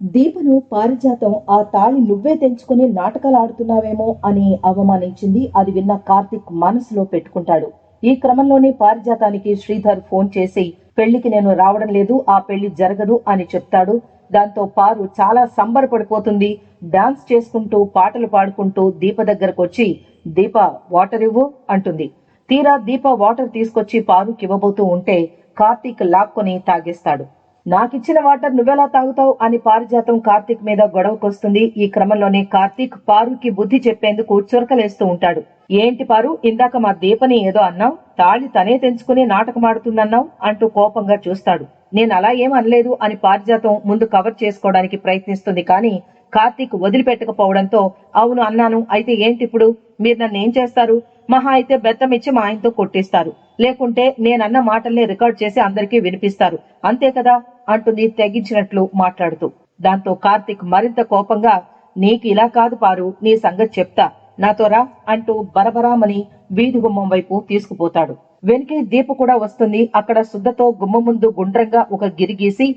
దీపను పారిజాతం ఆ తాళి నువ్వే తెంచుకుని నాటకాలు ఆడుతున్నావేమో అని అవమానించింది. అది విన్న కార్తిక్ మనసులో పెట్టుకుంటాడు. ఈ క్రమంలోనే పారిజాతానికి శ్రీధర్ ఫోన్ చేసి పెళ్ళికి నేను రావడం లేదు ఆ పెళ్ళి జరగదు అని చెప్తాడు. దాంతో పారు చాలా సంబరపడిపోతుంది. డాన్స్ చేసుకుంటూ పాటలు పాడుకుంటూ దీప దగ్గరకు వచ్చి దీప వాటర్ ఇవ్వు అంటుంది. తీరా దీప వాటర్ తీసుకొచ్చి పారుకి ఇవ్వబోతూ ఉంటే కార్తీక్ లాక్కొని తాగేస్తాడు. నాకిచ్చిన వాటర్ నువ్వెలా తాగుతావు అని పారిజాతం కార్తీక్ మీద గొడవకొస్తుంది. ఈ క్రమంలోనే కార్తీక్ పారుకి బుద్ధి చెప్పేందుకు చురకలేస్తూ ఉంటాడు. ఏంటి పారు ఇందాక మా దీపని ఏదో అన్నావు? తాళి తనే తెంచుకుని నాటకమాడుతుందన్నావు అంటూ కోపంగా చూస్తాడు. నేను అలా ఏం అనలేదు అని పారిజాతం ముందు కవర్ చేసుకోవడానికి ప్రయత్నిస్తుంది కానీ కార్తీక్ వదిలిపెట్టకపోవడంతో అవును అన్నాను అయితే ఏంటి ఇప్పుడు? మీరు నన్ను ఏం చేస్తారు? మహా అయితే బెత్తం ఇచ్చి మా ఆయనతో కొట్టిస్తారు. లేకుంటే నేనన్న మాటల్ని రికార్డ్ చేసి అందరికీ వినిపిస్తారు. అంతే కదా? అంటుంది తెగించినట్లు మాట్లాడుతూ. దాంతో కార్తీక్ మరింత కోపంగా నీకు ఇలా కాదు పారు నీ సంగతి చెప్తా. నాతో రా అంటూ బరబరామని వీధి గుమ్మం వైపు తీసుకుపోతాడు. వెనుకే దీప కూడా వస్తుంది. అక్కడ శుద్ధతో గుమ్మ ముందు గుండ్రంగా ఒక గిరి గీసి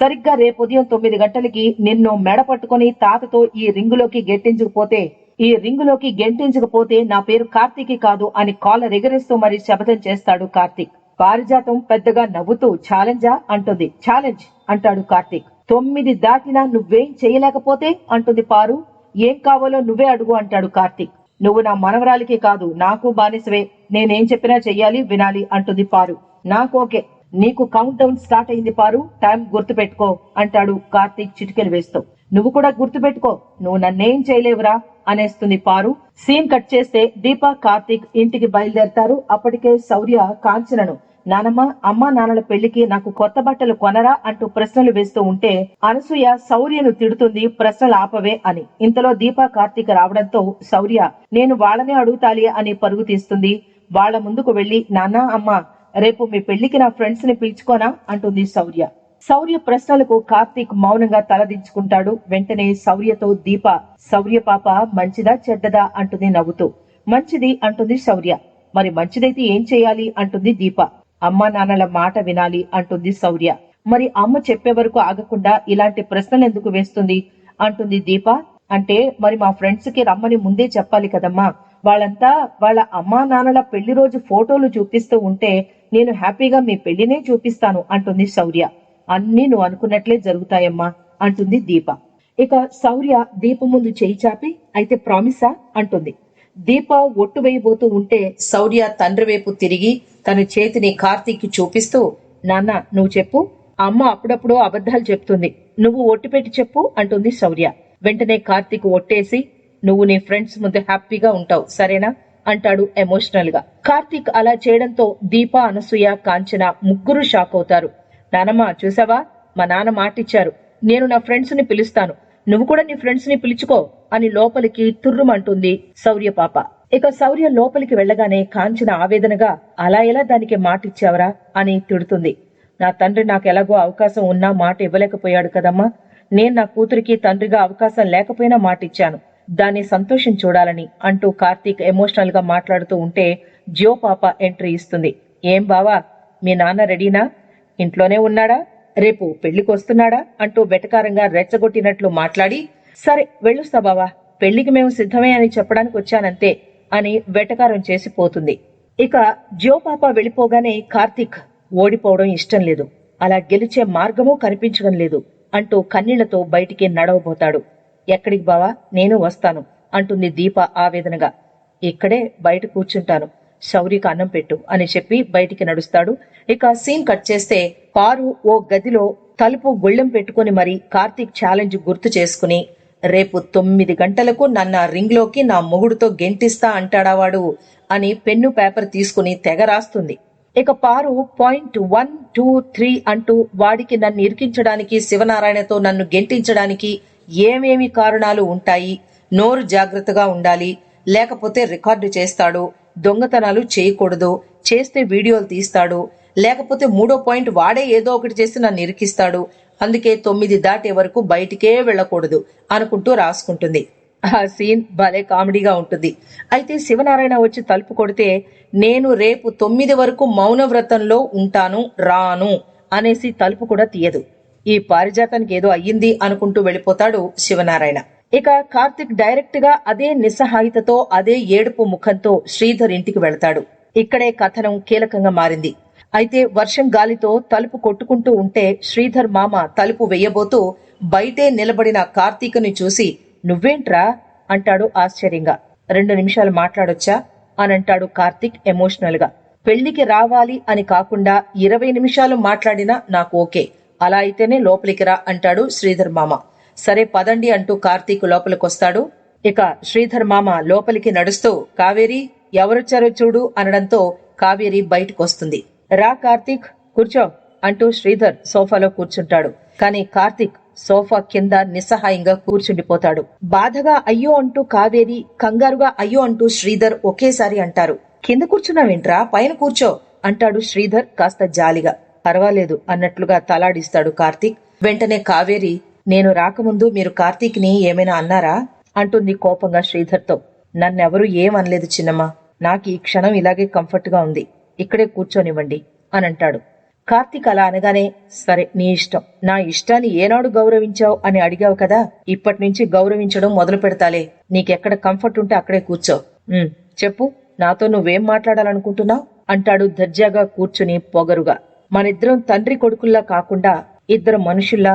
సరిగ్గా రేపు ఉదయం తొమ్మిది గంటలకి నిన్ను మెడ పట్టుకుని తాతతో ఈ రింగులోకి గెట్టించుకుపోతే ఈ రింగులోకి గెంటించకపోతే నా పేరు కార్తీకి కాదు అని కాలర్ ఎగరేస్తూ మరి శపథం చేస్తాడు కార్తీక్. పారిజాతం పెద్దగా నవ్వుతూ ఛాలెంజా? అంటుంది. ఛాలెంజ్ అంటాడు కార్తీక్. తొమ్మిది దాటినా నువ్వేం చేయలేకపోతే? అంటుంది పారు. ఏం కావాలో నువ్వే అడుగు అంటాడు కార్తీక్. నువ్వు నా మనవరాలికి కాదు నాకు బానిసవే. నేనేం చెప్పినా చెయ్యాలి వినాలి అంటుంది పారు. నాకు ఓకే. నీకు కౌంట్ డౌన్ స్టార్ట్ అయింది పారు. టైం గుర్తు పెట్టుకో అంటాడు కార్తీక్ చిటికెలు వేస్తూ. నువ్వు కూడా గుర్తు పెట్టుకో నువ్వు నన్నేం చేయలేవురా? అనేస్తుంది పారు సీన్ కట్ చేస్తే దీప కార్తీక్ ఇంటికి బయలుదేరతారు. అప్పటికే శౌర్య కాంచనను నానమ్మ అమ్మా నాన్నల పెళ్ళికి నాకు కొత్త బట్టలు కొనరా? అంటూ ప్రశ్నలు వేస్తూ ఉంటే అనసూయ శౌర్యను తిడుతుంది ప్రశ్నలు ఆపవే అని. ఇంతలో దీప కార్తీక్ రావడంతో శౌర్య నేను వాళ్ళనే అడుగుతాలి అని పరుగు తీస్తుంది. వాళ్ళ ముందుకు వెళ్ళి నాన్న అమ్మ రేపు మీ పెళ్ళికి నా ఫ్రెండ్స్ని పిలుచుకోనా? అంటుంది శౌర్య. శౌర్య ప్రశ్నలకు కార్తీక్ మౌనంగా తలదించుకుంటాడు. వెంటనే శౌర్యతో దీప శౌర్య పాప మంచిదా చెడ్డదా? అంటుంది నవ్వుతూ. మంచిది అంటుంది శౌర్య మరి మంచిదైతే ఏం చేయాలి? అంటుంది దీప. అమ్మా నాన్నల మాట వినాలి అంటుంది శౌర్య మరి అమ్మ చెప్పే వరకు ఆగకుండా ఇలాంటి ప్రశ్నలు ఎందుకు వేస్తుంది? అంటుంది దీప. అంటే మరి మా ఫ్రెండ్స్కి రమ్మని ముందే చెప్పాలి కదమ్మా. వాళ్ళంతా వాళ్ళ అమ్మా నాన్నల పెళ్ళి రోజు ఫోటోలు చూపిస్తూ ఉంటే నేను హ్యాపీగా మీ పెళ్ళినే చూపిస్తాను అంటుంది శౌర్య అన్నీ నువ్వు అనుకున్నట్లే జరుగుతాయమ్మా అంటుంది దీప. ఇక శౌర్య దీప ముందు చేయి చాపి అయితే ప్రామిసా అంటుంది. దీప ఒట్టు వేయబోతూ ఉంటే శౌర్య తండ్రి వైపు తిరిగి తన చేతిని కార్తీక్ చూపిస్తూ నాన్న నువ్వు చెప్పు. అమ్మ అప్పుడప్పుడు అబద్ధాలు చెప్తుంది. నువ్వు ఒట్టు పెట్టి చెప్పు అంటుంది శౌర్య. వెంటనే కార్తీక్ ఒట్టేసి నువ్వు నీ ఫ్రెండ్స్ ముందు హ్యాపీగా ఉంటావు సరేనా? అంటాడు ఎమోషనల్గా కార్తీక్ అలా చేయడంతో దీప అనసూయ కాంచన ముగ్గురు షాక్ అవుతారు. నానమ్మ చూసావా? మా నాన్న మాటిచ్చారు. నేను నా ఫ్రెండ్స్ని పిలుస్తాను. నువ్వు కూడా నీ ఫ్రెండ్స్ని పిలుచుకో అని లోపలికి తుర్రుమంటుంది శౌర్య పాప. ఇక శౌర్య లోపలికి వెళ్ళగానే కాంచన ఆవేదనగా అలా ఎలా దానికి మాటిచ్చావరా? అని తిడుతుంది. నా తండ్రి నాకు ఎలాగో అవకాశం ఉన్నా మాట ఇవ్వలేకపోయాడు కదమ్మా. నేను నా కూతురికి తండ్రిగా అవకాశం లేకపోయినా మాటిచ్చాను. దాన్ని సంతోషం చూడాలని అంటూ కార్తీక్ ఎమోషనల్గా మాట్లాడుతూ ఉంటే జియో పాప ఎంట్రీ ఇస్తుంది. ఏం బావా మీ నాన్న రెడీనా? ఇంట్లోనే ఉన్నాడా? రేపు పెళ్ళికొస్తున్నాడా అంటూ వెటకారంగా రెచ్చగొట్టినట్లు మాట్లాడి సరే వెళ్ళొస్తా బావా పెళ్ళికి మేము సిద్ధమే అని చెప్పడానికి వచ్చానంతే అని వెటకారం చేసి పోతుంది. ఇక జ్యోపాప వెళ్ళిపోగానే కార్తీక్ ఓడిపోవడం ఇష్టం లేదు. అలా గెలిచే మార్గమూ కనిపించడం లేదు అంటూ కన్నీళ్ళతో బయటికి నడవబోతాడు. ఎక్కడికి బావా? నేను వస్తాను అంటుంది దీప ఆవేదనగా. ఇక్కడే బయట కూర్చుంటాను. శౌరికి అన్నం పెట్టు అని చెప్పి బయటికి నడుస్తాడు. ఇక సీన్ కట్ చేస్తే పారు ఓ గదిలో తలుపు గుళ్ళెం పెట్టుకుని మరి కార్తీక్ ఛాలెంజ్ గుర్తు చేసుకుని రేపు తొమ్మిది గంటలకు నన్న రింగ్లోకి నా మొగుడుతో గెంటిస్తా అంటాడా వాడు? అని పెన్ను పేపర్ తీసుకుని తెగ రాస్తుంది. ఇక పారు పాయింట్ వన్ టూ త్రీ అంటూ వాడికి నన్ను ఇరికించడానికి శివనారాయణతో నన్ను గెంటించడానికి ఏమేమి కారణాలు ఉంటాయి? నోరు జాగ్రత్తగా ఉండాలి. లేకపోతే రికార్డు చేస్తాడు. దొంగతనాలు చేయకూడదు. చేస్తే వీడియోలు తీస్తాడు. లేకపోతే మూడో పాయింట్ వాడే ఏదో ఒకటి చేసి నన్ను ఇరికిస్తాడు. అందుకే తొమ్మిది దాటే వరకు బయటికే వెళ్ళకూడదు అనుకుంటూ రాసుకుంటుంది. ఆ సీన్ భలే కామెడీగా ఉంటుంది. అయితే శివనారాయణ వచ్చి తలుపు కొడితే నేను రేపు తొమ్మిది వరకు మౌన వ్రతంలో ఉంటాను రాను అనేసి తలుపు కూడా తీయదు. ఈ పారిజాతానికి ఏదో అయ్యింది అనుకుంటూ వెళ్ళిపోతాడు శివనారాయణ. ఇక కార్తిక్ డైరెక్ట్గా అదే నిస్సహాయితతో అదే ఏడుపు ముఖంతో శ్రీధర్ ఇంటికి వెళతాడు. ఇక్కడే కథనం కీలకంగా మారింది. అయితే వర్షం గాలితో తలుపు కొట్టుకుంటూ ఉంటే శ్రీధర్ మామ తలుపు వెయ్యబోతూ బయటే నిలబడిన కార్తీకుని చూసి నువ్వేంట్రా? అంటాడు ఆశ్చర్యంగా. రెండు నిమిషాలు మాట్లాడొచ్చా? అని అంటాడు కార్తిక్ ఎమోషనల్గా పెళ్ళికి రావాలి అని కాకుండా ఇరవై నిమిషాలు మాట్లాడినా నాకు ఓకే. అలా అయితేనే లోపలికి రా అంటాడు శ్రీధర్ మామ. సరే పదండి అంటూ కార్తీక్ లోపలికొస్తాడు. ఇక శ్రీధర్ మామ లోపలికి నడుస్తూ కావేరి ఎవరొచ్చారో చూడు అనడంతో కావేరి బయటకొస్తుంది. రా కార్తీక్ కూర్చో అంటూ శ్రీధర్ సోఫాలో కూర్చుంటాడు. కానీ కార్తీక్ సోఫా కింద నిస్సహాయంగా కూర్చుండిపోతాడు. బాధగా అయ్యో అంటూ కావేరి కంగారుగా అయ్యో అంటూ శ్రీధర్ ఒకేసారి అంటారు. కింద కూర్చున్నావేంట్రా? పైన కూర్చో అంటాడు శ్రీధర్ కాస్త జాలిగా. పర్వాలేదు అన్నట్లుగా తలాడిస్తాడు కార్తీక్. వెంటనే కావేరి నేను రాకముందు మీరు కార్తీక్ని ఏమైనా అన్నారా? అంటుంది కోపంగా శ్రీధర్తో. నన్నెవరూ ఏం అనలేదు నాకు ఈ క్షణం ఇలాగే కంఫర్ట్గా ఉంది. ఇక్కడే కూర్చోనివ్వండి అని అంటాడు కార్తీక్ అలా అనగానే సరే నీ ఇష్టం. నా ఇష్టాన్ని ఏనాడు గౌరవించావు అని అడిగావు కదా? ఇప్పటి నుంచి గౌరవించడం మొదలు పెడతాలే. నీకెక్కడ కంఫర్ట్ ఉంటే అక్కడే కూర్చో. చెప్పు. నాతో నువ్వేం మాట్లాడాలనుకుంటున్నావు? అంటాడు దర్జాగా కూర్చుని పొగరుగా. మనిద్దరం తండ్రి కొడుకుల్లా కాకుండా ఇద్దరు మనుషుల్లా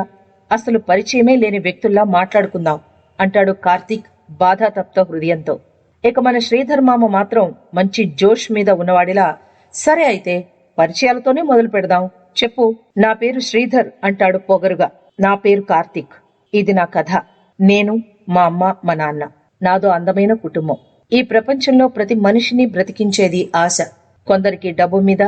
అసలు పరిచయమే లేని వ్యక్తుల్లా మాట్లాడుకుందాం అంటాడు కార్తీక్ బాధాతప్త హృదయంతో. ఇక మన శ్రీధర్ మామ మాత్రం మంచి జోష్ మీద ఉన్నవాడిలా సరే అయితే పరిచయాలతోనే మొదలు పెడదాం చెప్పు. నా పేరు శ్రీధర్ అంటాడు పొగరుగా. నా పేరు కార్తీక్. ఇది నా కథ. నేను మా అమ్మ మా నాన్న. నాదో అందమైన కుటుంబం. ఈ ప్రపంచంలో ప్రతి మనిషిని బ్రతికించేది ఆశ. కొందరికి డబ్బు మీద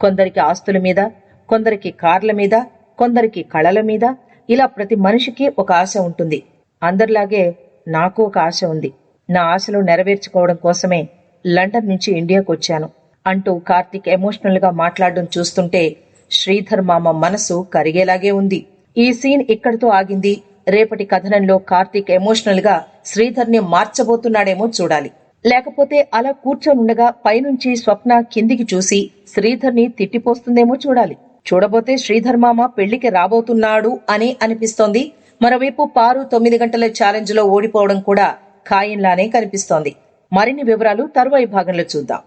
కొందరికి ఆస్తుల మీద కొందరికి కార్ల మీద కొందరికి కళల మీద ఇలా ప్రతి మనిషికి ఒక ఆశ ఉంటుంది. అందరిలాగే నాకు ఒక ఆశ ఉంది. నా ఆశలు నెరవేర్చుకోవడం కోసమే లండన్ నుంచి ఇండియాకు వచ్చాను. అంటూ కార్తిక్ ఎమోషనల్గా మాట్లాడడం చూస్తుంటే శ్రీధర్ మామ మనసు కరిగేలాగే ఉంది. ఈ సీన్ ఇక్కడితో ఆగింది. రేపటి కథనంలో కార్తిక్ ఎమోషనల్గా శ్రీధర్ని మార్చబోతున్నాడేమో చూడాలి. లేకపోతే అలా కూర్చొనుండగా పైనుంచి స్వప్న కిందికి చూసి శ్రీధర్ని తిట్టిపోస్తుందేమో చూడాలి. చూడబోతే శ్రీధర్ మామ పెళ్ళికి రాబోతున్నాడు అని అనిపిస్తోంది. మరోవైపు పారు తొమ్మిది గంటల ఛాలెంజ్లో ఓడిపోవడం కూడా ఖాయంలానే కనిపిస్తోంది. మరిన్ని వివరాలు తరువాయి భాగంలో చూద్దాం.